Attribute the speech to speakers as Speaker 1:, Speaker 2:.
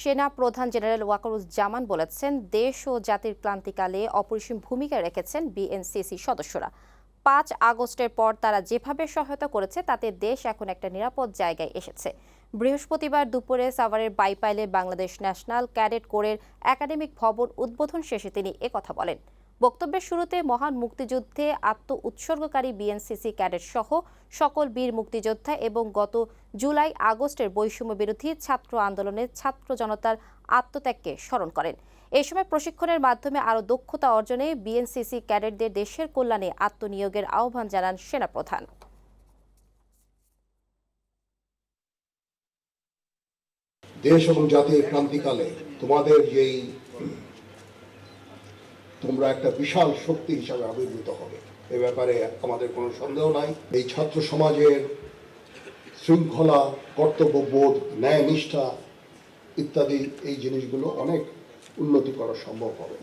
Speaker 1: সেনা প্রধান জেনারেল ওয়াকারুজ্জামান বলেছেন, দেশ ও জাতির ক্লান্তিকালে অপরিসীম ভূমিকা রেখেছেন বিএনসিসি সদস্যরা। পাঁচ আগস্টের পর তারা যেভাবে সহায়তা করেছে, তাতে দেশ এখন একটা নিরাপদ জায়গায় এসেছে। বৃহস্পতিবার দুপুরে সাভারের বাইপাইলে বাংলাদেশ ন্যাশনাল ক্যাডেট কোরের একাডেমিক ভবন উদ্বোধন শেষে তিনি কথা বলেন। বক্তব্যের শুরুতে মহান মুক্তিযুদ্ধে আত্ম উৎসর্গকারী বিএনসিসি ক্যাডেট সহ সকল বীর মুক্তিযোদ্ধা এবং গত জুলাই আগস্টের বৈষম্য বিরোধী ছাত্র আন্দোলনের ছাত্র জনতার আত্মত্যাগকে স্মরণ করেন। এই সময় প্রশিক্ষণের মাধ্যমে আরও দক্ষতা অর্জনে বিএনসিসি ক্যাডেটদের দেশের কল্যাণে আত্মনিয়োগের আহ্বান জানান সেনাপ্রধান।
Speaker 2: দেশ এবং জাতির ক্রান্তিকালে তোমাদের যেই তোমরা একটা বিশাল শক্তি হিসাবে আবির্ভূত হবে। এ ব্যাপারে আমাদের কোনো সন্দেহ নাই। এই ছাত্র সমাজের শৃঙ্খলা কর্তব্যবোধ ন্যায়, নিষ্ঠা ইত্যাদি এই জিনিসগুলো অনেক উন্নতি করা সম্ভব হবে।